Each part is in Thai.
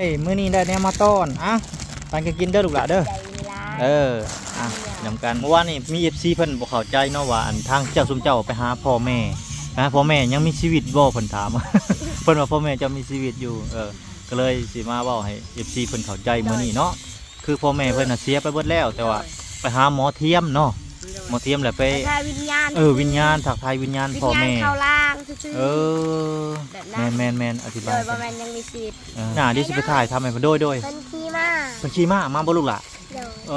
เอ้ยมื้อนี้ได้แนวมาต้อนอะปันก็กินเด้อลูกหล่ะเด้อใจร้ายเออ อะนำกันเมื่อวานนี่มี FC เพิ่นบ่เข้าใจเนาะว่าอันทางเจ้าสุมเจ้าไปหาพ่อแม่ไปหาพ่อแม่ยังมีชีวิตบ่เพิ่นถาม เพิ่นว่าพ่อแม่เจะมีชีวิตอยู่ เออ ก็เลยสิมาเว้าให้ FC เพิ่นเข้าใจมื้อนี้เนาะ คือพ่อแม่เพิ่นน่ะเสียไปเบิดแล้ว แต่ว่าไปหาหมอเทียมเนาะ หมอเทียมแหละไปไปทายวิญญาณเออวิญญาณถักทายวิญญาณวิญพ่อญาณแม่ เข้าล่าง ซื่อๆเออแบบแมนั้นนแมนแมนอธิโดบายยประมาณยังมีชีวิตเออหน้าดิสิไปถ่ายทำให้เพิ่นโดยโดยมันขี้มาเพิ่นขี่ม้ามาบ่ลูกหล่ะเดี๋ยวเอ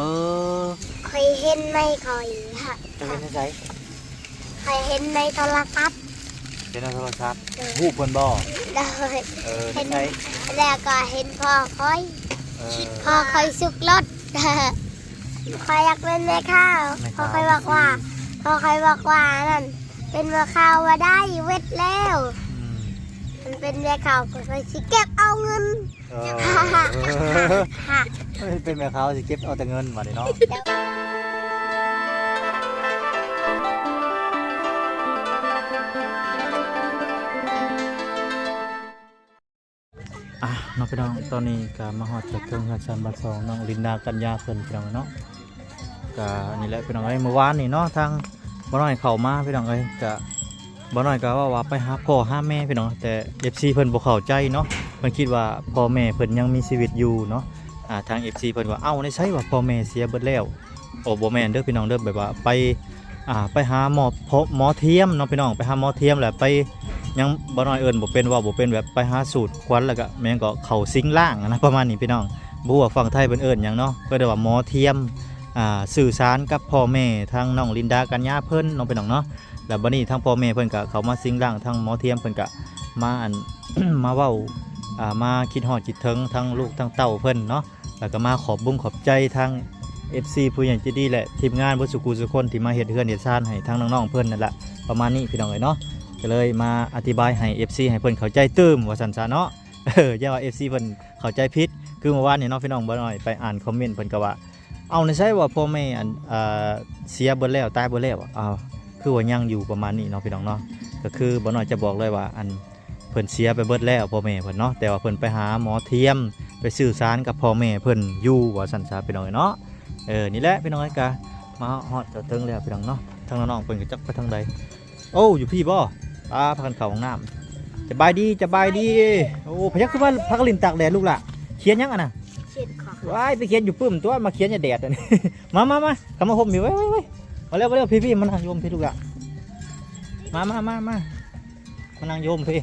อเคยเห็นไม่คอยค่ะจะเป็นไสเคยเห็นในโทรทัศน์เป็นโทรศัพท์ฮู้เพิ่นบ่โดย เออเห็นไสแล้วก็เห็นพ่อคอยเออ พ่อคอยสุกรถ คอยอยากเป็นแม่ข้าวแม่พ่อข้าว คอยบอกว่าพ่อคอยบอกว่านั่น เป็นแม่ข้าวว่าได้เวทแล้วอืมมันเป็นแม่ข้าวก็คอยสิเก็บเอาเงินเออค่ะเฮ้ยเป็นแม่ค้าสิเก็บเอาแต่เงินมาดิเนาะอะน้องพี่น้องตอนนี้ก็มาฮอดจากเครื่องการชันบัตรสองน้องลินดากัญญาเพิ่นพี่น้องเนาะก็นี่แหละพี่น้องเอ้ยเมื่อวานนี่เนาะทาง บ่น้อยเข้ามาพี่น้องเอ้ยก็บ่น้อยก็ว่าว่าไปหาพ่อหาแม่พี่น้องแต่ FC เพิ่นบ่เข้าใจเนาะเพิ่นคิดว่าพ่อแม่เพิ่นยังมีชีวิตอยู่เนาะอ่าทาง FC เพิ่นว่าเอ้าในใช่ว่าพ่อแม่เสียเบิดแล้วโอ้บ่แม่นเด้อพี่น้องเด้อแบบว่าไปอ่าไปหาหมอพหมอเทียมเนาะพี่น้องไปหาหมอเทียมแหละไปยังบ่น้อยเอิญบ่เป็นว่าบ่เป็นแบบไปหาสูตรควันแล้วก็แม่งก็เข้าซิงล่างนะประมาณนี้พี่น้องบ่ว่าฝั่งไทยเพิ่นเอิ้นหยังเนาะก็ได้ว่าหมอเทียม สื่อสารกับพ่อแม่ทางน้องลินดากัญญาเพิ่นน้องพี่น้องเนาะแล้วบัดนี้ทางพ่อแม่เพิ่นก็เขามาซิงล่างทางหมอเทียมเพิ่นก็มาอันมาเว้าอ่ามาคิดฮอดจิตถึงทั้งลูกทั้งเต้าเพิ่นเนาะแล้วก็มาขอบบุญขอบใจทาง FC ผู้ใหญ่ใจดีแหละทีมงานบ่สุกูสุคนที่มาเฮ็ดเฮือนเฮ็ดซ่านให้ทางน้องๆเพิ่นนั่นแหละประมาณนี้พี่น้องเอ้ยเนาะก็เลยมาอธิบายให้ FC ให้เพิ่นเข้าใจตื้มว่าสันซะเนาะเอออย่าว่า FC เพิ่นเข้าใจผิดคือเมื่อวานนี่เนาะพี่น้องบ่น้อยไปอ่านคอมเมนต์เพิ่นก็ว่า เอาในใช่ว่าพ่อแม่อันเอ่อเสียเบิดแล้วตายเบิดแล้วอะอ้าวคือว่ายังอยู่ประมาณนี้เนาะพี่น้องเนาะก็คือบ่น้อยจะบอกเลยว่าอันเพิ่นเสียไปเบิดแล้วพ่อแม่เพิ่นเนาะแต่ว่าเพิ่นไปหาหมอเทียมไปสื่อสารกับพ่อแม่เพิ่นอยู่ว่าสันซะพี่น้องเนาะเออนี่แหละพี่น้องก็มาฮอดจะถึงแล้วพี่น้องเนาะทางน้องเพิ่นก็จักไปทางใดโอ้อยู่พี่บ่ป้าพักกันเข่าห้องน้ำจะบายดีจะบายดีโอ้พยักคือว่าพักลินตากแดดลูกล่ะเขียนยังอะนะ เช็ดขอว้ายไปเขียนอยู่ปื้มตัวมาเขียนอย่าแดดอันนี้ มามามาคำมาห่มอยู่ไว้ไว้ไว้มาเร็วมาเร็วพี่พี่มานั่งโยมพี่ลูกล่ะมามามามามานั่งโยมพี่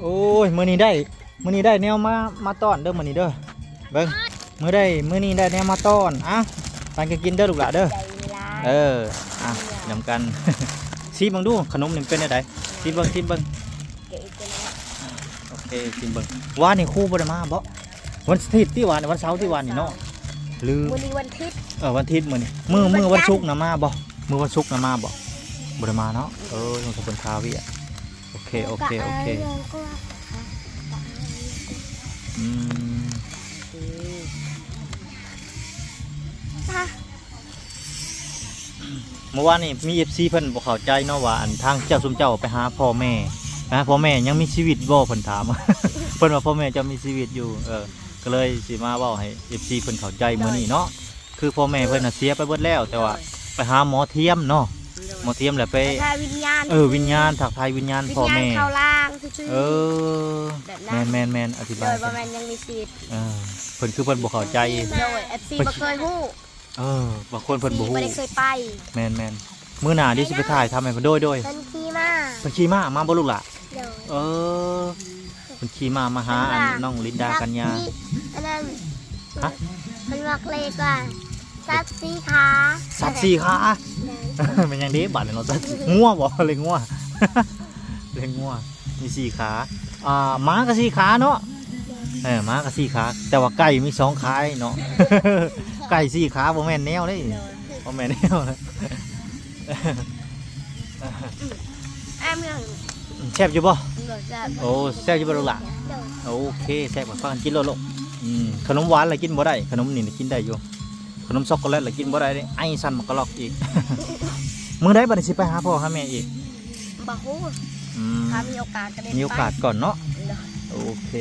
โอ้ยมื้อนี้ได้มื้อนี้ได้แนวมามาต้อนเด้อมื้อนี้เด้อเบิ่งมื้อได้มื้อนี้ได้แนวมาต้อนอะปันก็กินเด้อลูกล่ะเด้อใจร้ายเอออะนำกันซีบังดูขนมนี่เป็นอะไรซีบังซีบังเก๋จังเลยโอเคซิมเบิงว่านี่ครู่บ่ได้มาบ่ วันอาทิตย์ที่วานวันเสาร์ที่วานนี่เนาะหรือวันนี้วันอาทิตย์เออวันอาทิตย์มื้อนี่มื้อมื้อวันศุกร์นะมาบ่มื้อวันศุกร์นะมาบ่บ่ได้มาเนาะเออต้องขอบคุณคาวิอะโอเคโอเคโอเคอืมเมื่อวานนี่มี FC เพิ่นบ่เข้าใจเนาะว่าอันทางเจ้าสุมเจ้าไปหาพ่อแม่ไปหาพ่อแม่ยังมีชีวิตบ่เพิ่นถามเพิ่นว่าพ่อแม่เจะมีชีวิตอยู่เออ ก็เลยสิมาเว้าให้ FC เพิ่นเข้าใจมื้อนี้เนาะคือพ่อแม่เพิ่นน่ะเสียไปเบิดแล้ว แต่ว่าไปหาหมอเทียมเนาะหมอเทียมแหละไปไปทายวิญญาณเออวิญญาณถักทายวิญญาณวิญพ่อญาณแม่เข้าล่างซื่อเออแบบแมนั้นนแมนแมนอธิโดบายยประมาณยังมีชีวิตเออเพิ่นคือเพิ่นบ่เข้าใจ โดย FC บ่เคยฮู้เออบางคนเพิ่นบ่ FC ฮู้บ่ได้เคยไปแมนแมนมื้อหน้าดิสิไปถ่ายทำให้เพิ่นโดยโดยมันขี้มาเพิ่นขี่ม้ามาบ่ลูกล่ะเดี๋ยวเออเพิ่นขี่ม้ามาหาอันน้องลินดากัญญาอันนั้น ฮะ มันบอกเลยว่าสัตว์สีขาสัตว์สี่ขาเป็นยังเด้บัดเลยเนาะสัตว์งัวบ่เลยงัวเลยงัวมีสี่ขาอ่าม้าก็สี่ขาเนาะเออม้าก็สี่ขาแต่ว่าไก่มีสองขาเนาะ ไก่สี่ขาบ่แม่นแนวเด้บ่แม่นแนวนะอ้าเมืองแซ่บอยู่บ่เมืองจะโอ้แซ่บอยู่บ่ลูกหล่ะเดี๋ยวโอเคแซ่บกว่าฟังกันกินโลดโลกอืม ขนมหวานอะไรกินบ่ได้ ขนมนี่น่ะกินได้อยู่ ขนมช็อกโกแลตอะไรกินบ่ได้เด้ไอ้สั่นมันก็ลอกอีกมื้อใดบัดนี้สิไปหาพ่อหาแม่อีกบ่ฮู้อืมถ้ามีโอกาสก็ได้มีโอกาสก่อนเนาะไปโอเค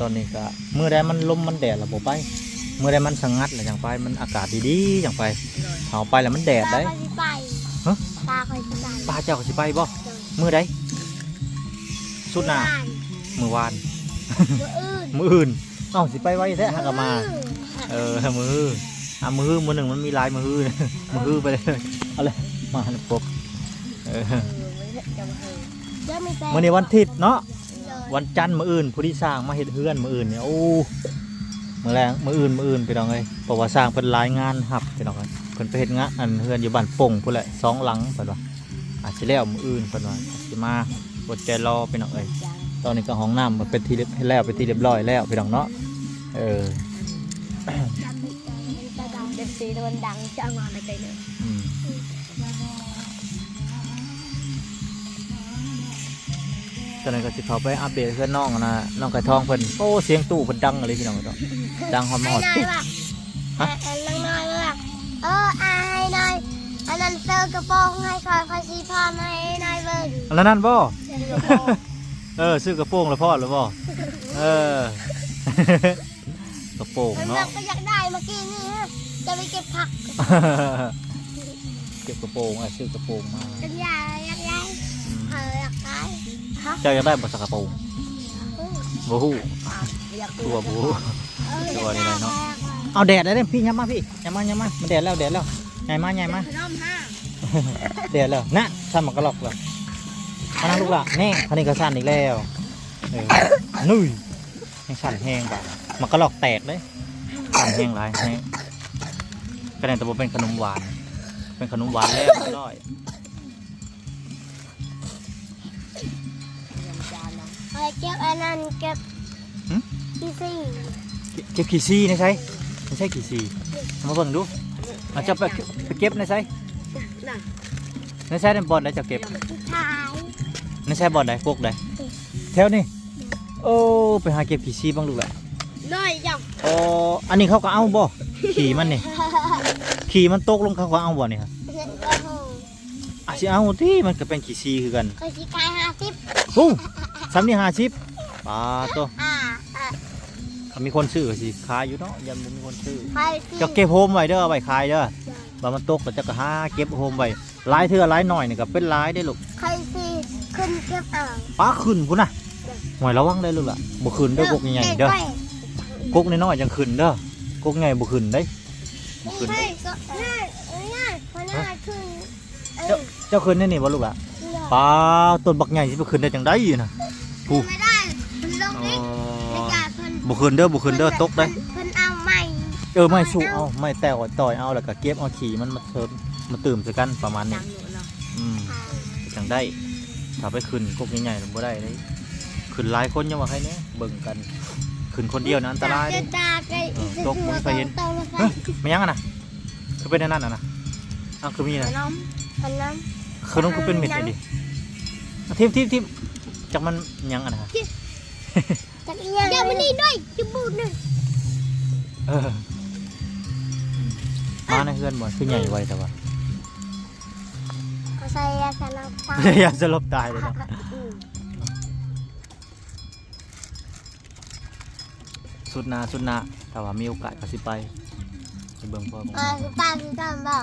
ตอนนี้ก็มื้อใดมันลมมันแดดแล้วบ่ไปมื้อใดมันสงัดแล้วจังไป มันอากาศดีๆจังไปเอาไปแล้วมันแดดได้ตาคอยสิไปฮะตาคอยสิไปป้าเจ้าก็สิไปบ่มื้อใดสุดหน้ามื้อวาน มืออื่นมื้ออื่น เอ้าสิไปไว้แท้หากนมา เออมืออะมือมือหนึ่งมันมีลายมือมือไปเลยเอาเลยมาให้ครบเออเออไม่ได้จะมาเฮอเดี๋ยวมีแฟนมื่อนี้วันอาทิตย์เนาะเลยวันจันทร์มืออื่นผู้ที่สร้างมาเฮ็ดเฮือนมืออื่นเนี่ยโอ้มือแรงมืออื่นมืออื่นไปน้องเลยเพราะว่าสร้างเป็นรายงานหับไปน้องเลยเพิ่นไปเฮ็ดงานอันเฮือนอยู่บ้านป่งพุ่นแหละสองหลังเพิ่นว่าอาจสิแล้วมืออื่นเพิ่นว่าอาจสิมาอดใจรอไปน้องเอ้ย ตอนนี้ก็ห้องน้ำมันเป็นที่เรียบให้แล้วเป็นที่เรียบร้อยแล้วไปน้องเนาะเออเด็กสีโดนดังจะเอามาในใจเลยอืมตอนนั้นก็สิเขาไปอัปเดตเพื่อนน้องนะน้องไก่ทองเพิ่นโอ้เสียงตู้เพิ่นดังอะไรพี่น้องเนาะดังฮอดมให้อดหน่อยว่ะฮะเอ่อน้องน้อยว่ะเอออาให้หน่อยอันนั้นเซอร์กระโปรงให้คอยคอยซีพอมาให้หน่อยเบิ่งแล้วนั่นบ่ เออ ซื้อกระโปรงแล้วพ่อหรือบ่เออ กระโปรงมันเนาะก็อยากได้เมื่อกี้นี่ฮะจะไปเก็บผักเก็บกระโปรงอะซื้อกระโปรงมากันยายอยากได้อืมเอออยากได้ฮะเจ้าอยากได้บ่สักกระโปรงบ่ฮู้ อยากตัวบ่ฮู้เออตัวนี่เลยเนาะอยกได้เอาแดดได้เด้พี่ย้ำมาพี่ย้ำมาย้ำมามันแดดแล้วแดดแล้วใหญ่มาใหญ่มาขนมห้าเดี๋ยวเลยนะทำมันก็หลอกเลย อันนั้นลูกละแน่คันนี้ก็สั่นอีกแล้วเออนุ่ยยังสั่นแห้งแบบมันก็หลอกแตกเลยสั่นแห้งหลายแห้งก็ได้แต่ว่าเป็นขนมหวาน เป็นขนมหวานแล้วอร่อยจานนะเออเก็บอันนั้นเก็บที่สี่เก็บขี้ซีนะใช่ไม่ใช่ขี้ซีเอามาเบิ่งดูอาจจะไปไปเก็บนะใช่น่ะในใช่ในบอลได้จะเก็บที่ท้า ยในใช่บอลได้พวกได้แถวนี้โอ้ไปหาเก็บขี้ซีบ้างลูกละน้อยจังอ๋ออันนี้เขาก็เอาบ่ขี่มันนี่ขี่มันตกลงเขาก็เอาบ่เนี่ยครับเห็นโอ้โหอาสิเอาที่มันก็เป็นขี่ซีคือกันเคยสิขายห้าสิบโอ้สามนี่ห้าสิบปลาตัวอ่าอ่าถ้ามีคนซื้อก็สิขายอยู่เนาะยันบ่มีคนซื้อใครสิเจะเก็บโฮมไว้เด้อไว้ขายเด้อบ่ามันตกก็จะก็หาเก็บโฮมไว้หลายเทื่อหลายหน่อยนี่ก็เป็นหลายได้ลูกใครสิ ขึ้นเก็บอ่างปลาขึ้นพุ่นน่ะหวยระวังได้ลูกล่ะบ่ขึ้นเด้อกกใหญ่ๆเด้อด็กกน้อยๆจังขึ้นเด้อกกใหญ่บ่ขึ้นเด้ขึ้นใช่ก็ง่ายเอ้ยง่ายเพราะง่ายขึ้นเอเจ้าอเจ้าขึ้นได้นี่บ่ลูกล่ะปลาต้นบักใหญ่สิไปขึ้นได้จังได๋น่ะขึ้นไม่ได้มันลงอ๋นิดในอการเพิ่นบ่ขึ้นเด้อบ่ขึ้นเด้อตกได้เพิ่นเอาใหม่เออไม่สู้เอาไม่แต่ว่าต่อยเอาแล้วก็เก็บเอาขี่มันมาเทิมมาตื่มใส่กันประมาณดันี้งหนูเนาะอืมจังได้ ถ้าไปขึ้นกกใหญ่ๆบ่ได้เลยขึ้นหลายคนยังว่าใครเนี่ยเบิ่งกัน ขึ้นคนเดียวนะอันตรายจะเด้ ตาไกลเออตกมันไปเห็น ตกลงไปเฮ้ยไม่ยังอะนะคือเป็นอันนั่นอะนะอ้าวคือมีขนะนมอันนั้นขนมคือเป็นเม็ดเลยดิอะทิมทิมทิมจากมันยังอะนะจักรยานเดี๋ยวมันนี่ด้วยจะบูดหนึ่งเออมาในเพื่อนบ่คือใหญ่ไวแต่ว่าเอา ใส่ยาสลบตาอยากจะลบตายเลยเนาะอืมสุดหนาสุดหนาแต่ว่ามีโอกาสก็สิไปไปเบิ่งพ่อเบิ่งอ่าคือตาคือตาบ่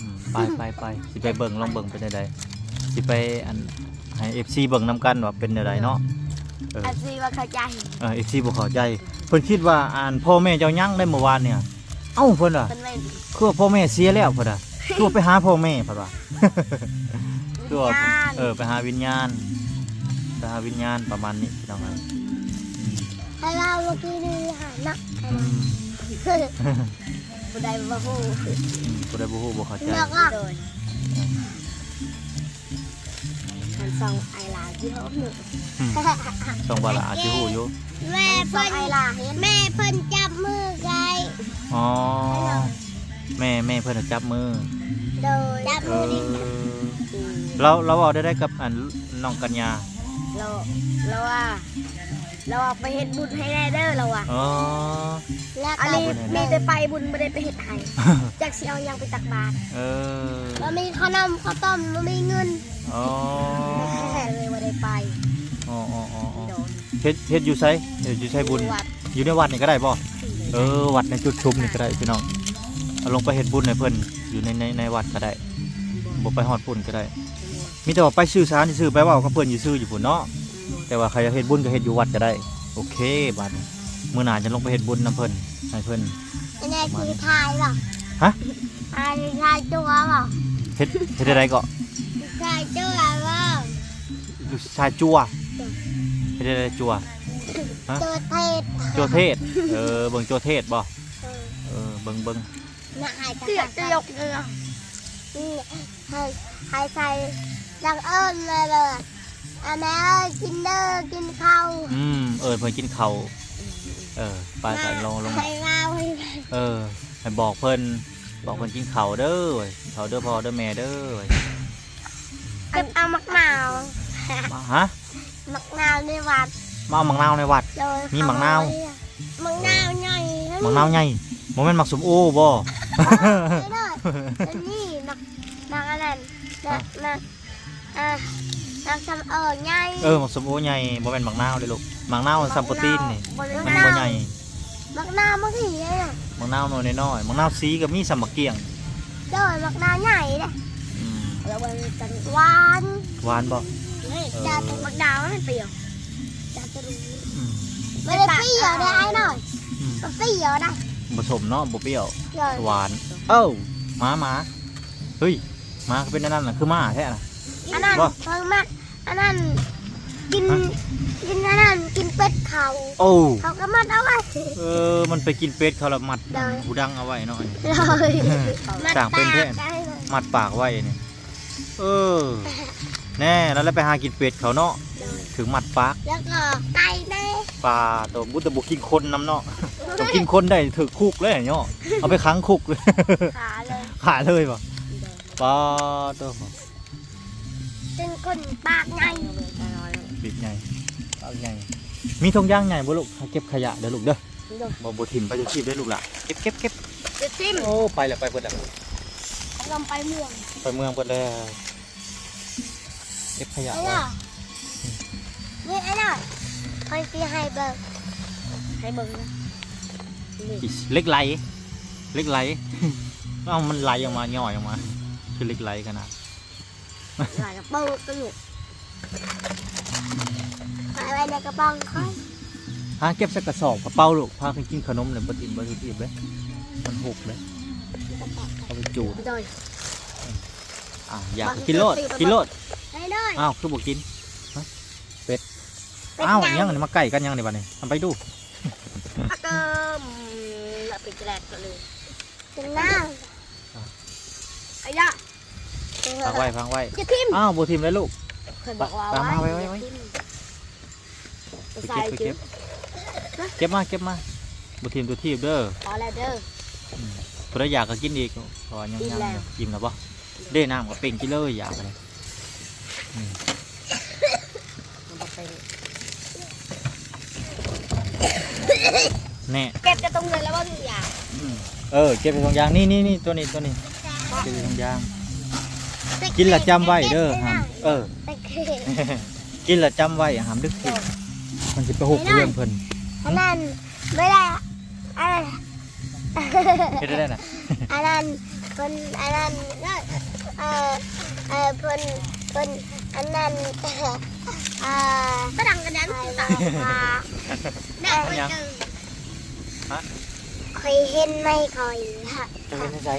อืมไปไปไปสิไปเบิ่งลองเบิ่งเป็นไดๆสิไปอันให้ FC เบิ่งนํกันว่าเป็นไดๆเนาะเอออาซีว่าเข้าใจเออ FC บ่เข้าใจเพิ่นคิดว่าอ่านพ่อแม่เจ้ายังได้เมื่อวานเนี่ย เอ้าเพิ่นว่าเป็นไม่คือว่าพ่อแม่เสียแล้วเพิ่นอะคือว่าไปหาพ่อแม่เพิ่นว่า คือว่าญาณเออไปหาวิญญาณไปหาวิญญาณประมาณนี้พี่น้องครับให้เราเมื่อกี้นี่หานักอืมบุได้มาฮู้อืมบ่ได้บ่ฮู้บ่เข้าใจนักอะโดยมันส่องไอลาที่เขาหนึ่งอืม ช่องว่าละอาจสิฮู้อยู่แม่ส่อเพิ่งนไอลาเห็นแม่เพิ่นจับมือไกอ๋อแม่แม่เพิ่นนะจับมือโดยจับเอมืออดิ เราเราเอาได้ได้กับอันน้องกัญญาเราเราว่าเราว่าไปเฮ็ดบุญให้แน่เด้อเราว่าอ๋อ แล้วอันก็นี้มีแต่ไปบุญไม่ได้ไปเฮ็ดให้จากสิเอายังไปตักบาตรเออมันมีขนมข้าวต้มมันมีเงินอ๋อเลยว่าได้ไปอ๋ออ๋ออ๋ออ๋อโดนเฮ็ดเฮ็ดอยู่ไสเฮ็ดอยู่ไสบุญ วัดอยู่ในวัดนี่ก็ได้บ่เออวัดในจุดชุมนี่ก็ได้พี่น้องเอาลงไปเฮ็ดบุญให้เพิ่นอยู่ในในในวัดก็ได้บ่ไปฮอดปุ่นก็ได้ มีแต่ว่าไปซื้อสารซื้อไปเว้ากับเพิ่นอยู่ซื้ออยู่พุ่นเนาะแต่ว่าใครจะเฮ็ดบุญก็เฮ็ดอยู่วัดก็ได้ โอเคบัดนี้มื้อหน้าจะลงไปเฮ็ดบุญนํเพิ่นให้เพิ่นอันนี้คือทายเปล่าฮะอันนี้ทายตัวเปล่าเฮ็ดเฮ็ดได้ก็ทายตัวเปล่าลูกชายจัวเฮ็ดได้จัวตัวเทศจัวเทศเออเบิ่งจัวเทศบ่เออเออเบิ่งเบิ่งน่าหายจะเสือจะยกเงือนี่ให้ให้ใส่ ดังเอิญเลยเลยอันนี้เอ้ยกินเด้อกินข้าวอืมเอิ้นเพิ่นกินข้าวเออไปไปลงลงให้เราให้เออให้บอกเพิ่นบอกเพิ่นกินข้าวเด้อเว้ยข้าวเด้อพ่อเด้อแม่เด้อเว้ยเก็บเอามะนาวมาฮะมะนาวในวัดมาเอามังนาวในวัดเลยมีมะนาวมะนาวใหญ่มังนาวใหญ่บ่แม่นมักสมโอบ่ไม่ได้อันนี้มักมักอันนั้นมักมัก อะมักทำเอิญใหญ่เออมักสมโอใหญ่บ่แม่นหมักนาวเลยลูกหมักนาวมันซัมโปรตีนนี่มันบ่ใหญ่มักน้ามันกี่เนี่ยมักนาวน้อยน้อยๆมักนาวสีก็มีสำมักเกี้ยงเด้อมักน้าใหญ่เลยอืมแล้วมันจะหวานหวานบ่นี่เออจะตมักดาวมันเปรี้ยวจะจะรู้อืมไม่ได้เปรี้ยวได้ไอ้หน่อยอืมมันเปรี้ยวนะผสมเนาะบ่เปรี้ยว เดี๋ยวหวาน เอ้าหมาหมาเฮ้ยหมาก็เป็นอันนั่นน่ะคือหมาแท้น่ะ อันนั้นบ่ เพิ่งมากอันนั้นกินฮะกินอันนั้นกินเป็ดเขาโอ้เขาก็มัดเอาไว้ เออมันไปกินเป็ดเขาและมัดได้ หูดังเอาไว้เนาะอันนี้ เลยต่างเป็นแท้มัดตาได้เลยมัดปากไว้นี่เออแน่แล้วแล้วไปหากินเป็ดเขาเนาะถึงมัดปากแล้วก็ไก่แน่ปลาตัวบุตรบุกินคนน้ำเนาะตัวกินคนได้ถือคุกเลยเนาะเอาไปขังคุกเลย ขาเลย ขาเลยป่ะปลาตัวเป็น คนปากใหญ่ปิดใหญ่ปากใหญ่มีทงย่างใหญ่บ่ลูกให้เก็บขยะเด้อลูกเด้อบ่บ่ถิ่มไปจะชีพได้อลูกล่ะเก็บเก็บเก็บจะจิ้มโอ้ไปแล้วไปเบิดแล้วลงไปเมืองไปเมืองเบิดแล้วเก็บขยะไอ้ไว้น่ะนี่ไอ้น่ะคอยตีให้เบิกให้เบิ่งนะนี่อิ๊ยเล็กไหลเล็กไหล เอ้ามันไหลออกมาย่อยออกมา คือเล็กไหลขนาด หลายกระเป๋าสนุกใส่ไว้ในกระป๋องค่อยหาเก็บใส่กระสอบกระเป๋าลูกพากันกินขนมเลยบ่ติมบ่ติมเลยมันหกเลยเอาไปจูดดอยอะอยากก็กินโลดกินโลดได้เลยอ้าวคือบ่กินฮะเป็ดเป็นอ้าวไงยังอันนี้มาใกล้กันยังนี่บัดนี้ทำไปดูอะเกิมแล้วไปแกลกกันเลยถึงหน้าไอ้ย่า ฟังไว้ฟังไว้จะทิมอ้าวบ่ทิมเลยลูกเคยบอกว่าตามมาไว้ไว้ไว้ ไปใส่เก็บไปจิ้เก็มบเก็บมาเก็บมาบ่ทิมตัวทีบเด้อพอแล้วเด้อเพราะอยากก็กินอีกเพราะว่ายังกินยังแล้ว กินแล้วบ่เด้น้ำก็เป่งกินเลยอยากเลยมันบอกไปเลยแน่เก็บจะตรงเลยแล้วว่าทุกอย่าง อืมเออเก็บไปทงยางนี่นี่นี่ตัวนี้ตัวนี้เก็บไปทงยาง กินและจำไว้เด้อห้ามเออ ตะเกียบกินและจำไว้ห้ามดึกกินมันจะไปหกเรื่องเพิ่นอันนั้นไม่ได้อันนั้นเฮ็ดได้น่ะอันนั้นคนอันนั้นเออเออคนคนอันนั้นเออก็ดังกันนั้นใครคือบอกตาว่าแม่ไปเจอเคยเห็นไหมคอยค่ะจะเป็นจังได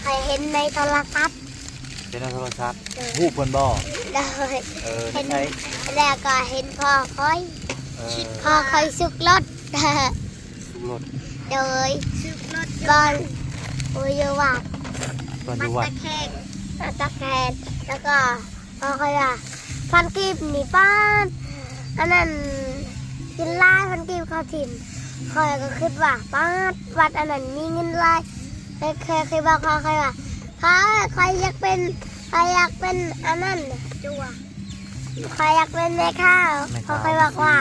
เคยเห็นในโทรศัพท์ เป็นโทรศัพท์ฮู้เพิ่นบ่เลยเออเห็นใช่แล้วก็เห็นพ่อคอยเออพ่อคอยสุกรถสุรสโดยซื้อรถบอลอุยวัดตอนอมัยู่นวัดตะแคงตะแคงแล้วก็พ่อคอยว่าพันกีบหนีป้านอันนั้นกินไล่พันกีบเขาถิ่มคอยก็คิดว่าป้าดวัดอันนั้นมีเงินไล่เคยเคยเคยบอกเขาเคยว่า เขาคอยอยากเป็นคอยอยากเป็นอันนั้นจัวคอยอยากเป็นแม่ข้าวเขาเคยบอกว่า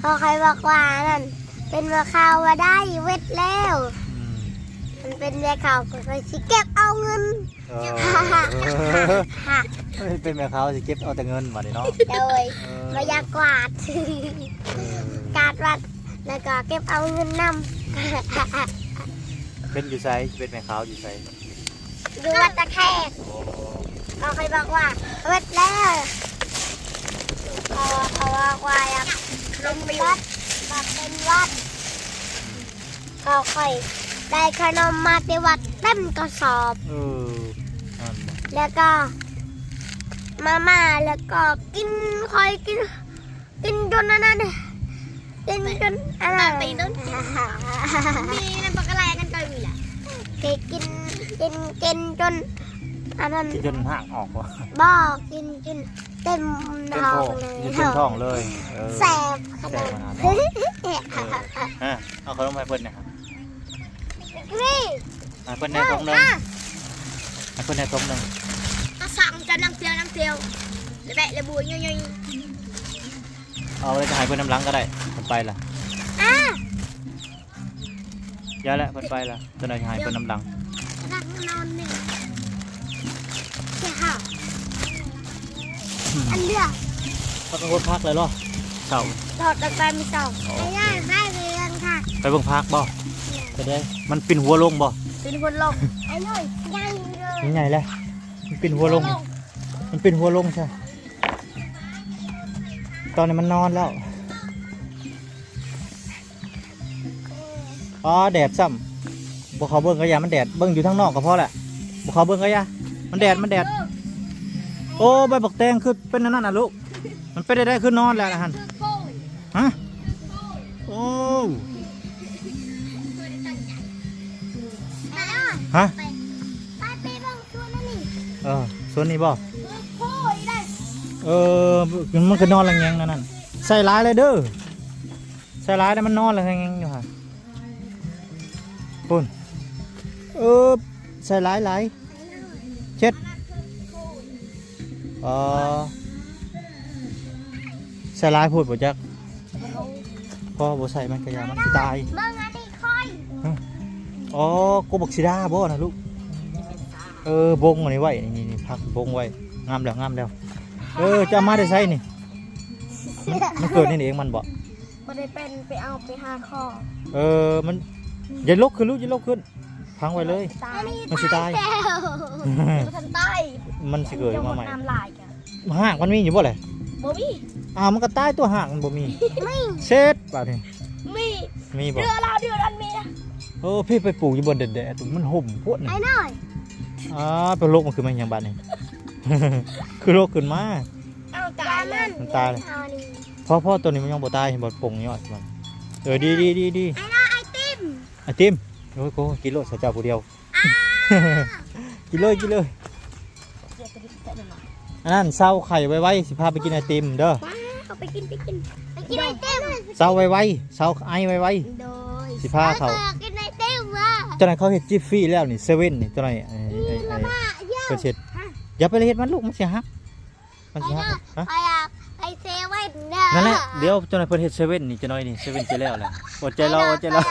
เขาเคยบอกว่าอันนั้นเป็นแม่ข้าวว่าได้เวทแล้วอืมมันเป็นแม่เขาก็ไปสิเก็บเอาเงินเออเฮ้ยเป็นแม่เขาสิเก็บเอาแต่เงินมาดิเนาะโดยเออมายากวาดเออกาดวัดแล้วก็เก็บเอาเงินนเป็นอยู่ไสเป็นแม่เขาอยู่ไสำ ดูวัดตะแคกก็เคยบอกว่าวัดแล้วเขาเขาบอกว่าอยากเป็นวัดบอกเป็นวัดเขาค่อยได้ขนมมาที่วัดเต็มกระสอบ เออนั่นบ่แล้วก็ มาม่าแล้วก็กินค่อยกิน กินจนอันนั้นกินจนอะไรตีต้นมีนั่นปากอะไรกันก็มีแหละกินกิน กินกินจนอันนั้นกินจนห่างออกว่ะบอกกินจนเต็มเต็มท้อท้องงเลยกินเต็มท้องเลยเออแสบขแสนาบดขนาดนี้เออเอาขนมให้เพิ่นหนะครับนี่ให้เพิ่นได้ทงหนึงให้เพิ่นได้ทงหนึงก็สั่งจะนั่งเตียวนั่งเตียวเลยแบะเลยบุยย่อยเอาเลยจะให้เพิ่นน้ำหลังก็ได้เพิ่นไปล่ะอะย้ายแล้วเพิ่นไปล่ะตัวไหนจะให้เพิ่นน้ำหลังรัก นอนหนึ่งใช่ค่ะอันเดียวพักก็พักเลยเหรอเช้าถอดตะไคร้ไม่ต้องไม่ได้ไม่เรียนค่ะไปเบิ่งพักบ่ไปได้มันปิ่นหัวลงบ่ๆเป็นคนลงไอ้หน่อยยังเลยยังไงเลยมันปิ่นหัวลง มันปิ่นหัวลงใช่ตอนนี้มันนอนแล้วอ๋อแดดซ้ำ บ่เขาเบิ่งก็อยามันแดดเบิ่งอยู่ทางนอกก็พอแหละบ่เขาเบิ่งก็อยามันแดดมันแดด โอ้ใบบักแตงคือเป็นอันนั่นน่ะลูกมันเป็นได้ได้คือนอนแล้วนะฮันฮะโอ้ไปแล้วฮะไปไปไปเบังตัวนั่นนี่เออส่วนนี้บ่โอ้ยได้เออมันก็นอนละแงงนั่นนั่นใส่ร้ายเลยเด้อใส่ร้ายแล้วมันนอนละแงงอยู่ค่ะปุ่น เออใส่ร้ายหลายเช็ดเออใส่ร้ายพูดบ่จักพ่อบ่ใส่มันกระยามันสิตายเบิ่งอันนี้ค่อยอ๋อกูบอกสิดาบ่นะลูกเออบงอันนี้ไว้นี่นี่พักบงไว้งามแล้วงามแล้ว เออจะเอามาได้ใส่นี่มันมันเกิดนี่เองมันบ่ไม่ได้เป็นไปเอาไปหาคอเออมันอย่าลุกขึ้นลูกอย่าลุกขึ้น พังไว้เลยตาอัยนนี้มันสิตายแล้วมันทันใต้มันสิเกิดจะหมมาดใหม่ น้ำลายกันห่างมันมีอยู่บ่เลยบ่มีอ้าวมันก็ตายตัวห่างมันบ่มีไม่เช็ดป่านี่มีมีบ่เดือเราเดือดันมีนะเออพี่ไปปลูกอยู่บนแดดๆมันห่มพวดนี่ไอ้หน่อยอ่าเป็นโรคมันคือมันหยังบัดนี่คือโรคขึ้นมาเอาตาตายเลมัยนมันตายเลยเอานี่เพราะพ่อตัวนี้มันยังบ่ตายเห็นบ่ปงยอดมันเออดีดีดีดีไอ้น้อยไอติมไอติม โอ้ยโกกินโลดใส่เจ้าผู้เดียว กินเลยกินเลยเดี๋ยวจะดิบแต่หน่อยอันนั้นเศร้าไข่ไว้ไว้สิพาไปกินไอติมเด้อว้าเอาไปกินไปกินไปกินไอติมเศร้าไว้ไว้เศร้าไอไว้ไว้โดยสิพาเขาออกินไอติมว่ะเจ้าไหนายเขาเห็ดจิฟฟี่แล้วนี่เซเว่นนี่เจ้าไหนายไอ้ไอ้ไอ้มาเยอะเพิ่นเช็ดอย่าไปเฮ็ดมันลูกมันสิฮักมันสิฮักฮะ ไปอะไปเซเว่ นเด้อนั่นแหละเดี๋ยวเจ้าไหนายเพิ่นเฮ็ดเซเว่นนี่เจ้าน้อยนี่เซเว่นจะแล้วแหละอดใจรออดใจรอ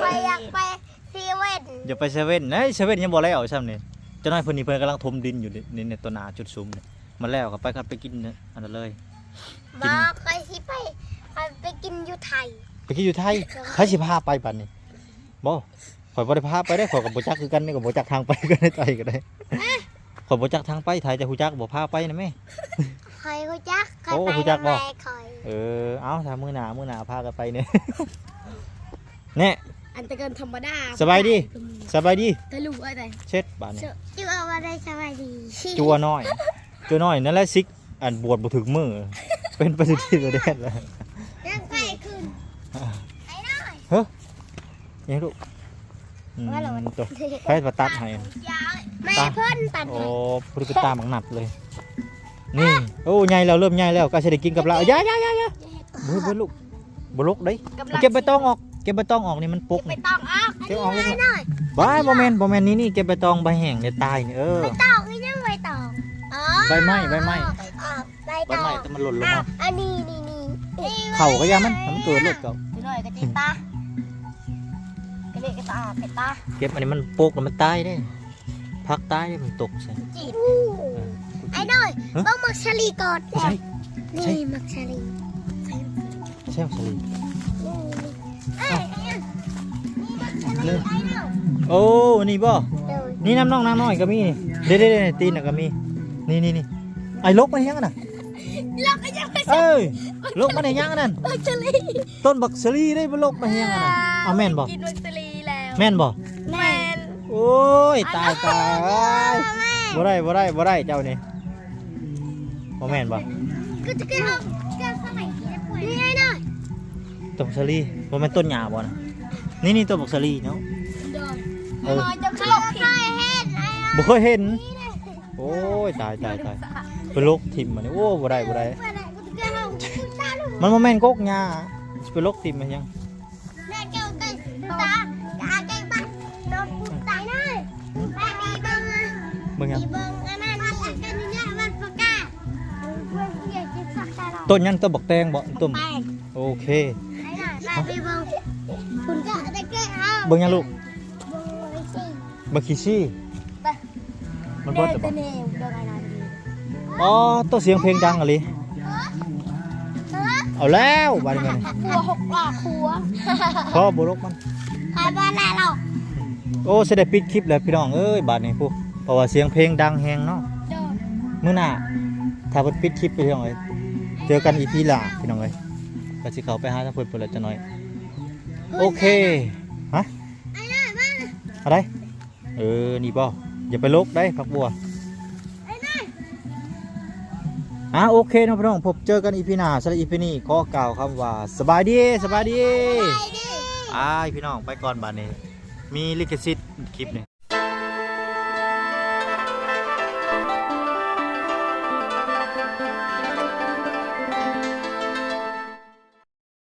ไปอยากไปเซเว่นอย่าไปเซเว่นเอ้ยเซเว่นยังบ่แล้วใช่ไหมนี่เจ้าน้อยเพิ่นนี่เพิ่นกำลังถมดินอยู่นี่นี่ในตัวหนาจุดซุมนี่มาแล้วก็ไปกันไปกินเนี่ยอันนั้นเลยบอกไปสิไปไปไปกินอยู่ไทย ไปกินอยู่ไทยใครสิพาไปบัดนี้บ่ข่อยบ่ได้พาไปได้ข่อยกับบ่จักคือกันนี่ก็บ่จักทางไปก็ได้ไทยก็ได้ข่อยบ่จักทางไปไทยจะฮู้จักบ่พาไปนะแม่ ใครกูจักใครโอ้ไปกูจักบ่แม่คอยเออ เอาถ้ามื้อหน้ามื้อหน้าพากันไปเนี่ยแน่อันตะเกินธรรมดาสบายดี สบายดีตะลุไอ้แต่เช็ดบาดนี้จัวมาได้สบายดีจัวน้อย จัวน้อยนั่นแหละซิกอันบวชบ่ถึงมือ เป็นประสิทธิประเดชแล้วนั่งไปขึ้นไอ้น้อยยังลูกอืมว่าเราตัวใครมาตัดให้แม่เพิ่นตัดโอ้พริกตาหมังหนัดเลย นี่โอ้ใหญ่แล้วเริ่มใหญ่แล้วก็จะได้กินกับเราอย่าอย่าอย่าอย่าเบิ้ลเบิ้ลลูกบลุกเด้ยเก็บใบตองออกเก็บใบตองออกนี่มันปุกไปนี่ต้องออกเก็บออกเลยไอ้น้อยบ้ายโมเมนต์โมเมนต์นี้นี่เก็บใบตองใบแห้งเนี่ยตายนี่เออตอกนี่ยังใบตอกอ๋อใบไม้ใบไม้ออกใบใบตอไม้กแต่มันหล่นลงอ้าวมาอันนี้นี่นี่นี่เข่าก็ยามันให้มันเกิดลูกเก่าไปหน่อยก็จิตตาก็เด็กตาเป็ดตาเก็บอันนี้มันโปกแล้วมันตายได้พักตายได้มันตกใส่จีบ ไอ้หน่อยเบ้างมักชะลีก่อนใช่ใช่ นี่มักชะลีใช่สลี เอ้ยไอ้เนี่ยเลยไอ้เนาะโอ้ นี่บ่ เดี๋ยวนี่น้ำน้องน้ำน้อยก็มีนี่เด้เด้เด้ตีนน่ะก็มี นี่นี่นี่ไอ้ลกมันยังอะน่ะเราก็ยังไม่เอ้ยลกมันยังอะนั่น มักชลีต้นบักสลีได้บ่ลกมันยังอะน่ะเอาแม่นบ่กินมักชลีแล้วแม่นบ่ แมนโอ้ยตายตายบ่ได้บ่ได้บ่ได้เจ้านี่ บ่แม่นบ่ก็จะเกิดเอาเกิดสมัยที่ได้ป่วยนี่ไอ้หน่อยต้นบักสลีบ่แม่นต้นหญ้าบ่น่ะนี่นี่ต้นบักสลีเนาะเออน้อยจะเคขยลบเคผิดยเห็นไอ้บ่เคยเห็น โอ้ยตายตายตายไปลกทิ่มมันนี่โอ้บ่ได้บ่ได้เมื่อไหร่กูจะเกิดเอากูตาลูกมันบ่แม่นกกหญ้าสิไปลกทิ่มมันยังแม่เกี่ยวกันตาตาไก่บ้านโดนกูตายเลยแม่มีเบิ้งอะเบิ่งยัง ตาเราต้นยังต้นบักแตงบ่ต้นแป้งโอเคไอ้หน่อยแม่มีเบิ้งคุณก็ได้เกิดเอาเบิ่งยังลูกเบิ้งไว้สิบักขี้ซี่มันบ่เด็จะกบ่เนมเดินอะไรดีอ๋อตัวเสียงเพลงดังอะลิเออเอาแล้วบาดนี้มันครัวหกหลอกครัวพอบ่ลกมันใครบ้านไหนเราโอ้สิได้ปิดคลิปแล้วพี่น้องเอ้ยบาดนี้พวกเพราะว่าเสียงเพลงดังแฮงเนาะเดินมื้อหน้าถ้าเพิ่นปิดคลิปไปพี่น้องเอ้ย เจอกันอีพีหน้าพี่น้องเอ้ยก็สิเข้าไปหาทางเพิ่นเพิ่นละจะหน่อย โอเคฮะไอ้หน่อยบ้านอะไรเออนี่บ่อย่าไปลกได้ผักบัวไอ้หน่อยอะโอเคเนาะพี่น้องพบเจอกันอีพีหน้าสำหรับอีพีนี้ขอกล่าวคำว่าสบายดีสบายดีไปดิอ้ายพี่น้องไปก่อนบาดนี้ มีลิขสิทธิ์คลิปนี่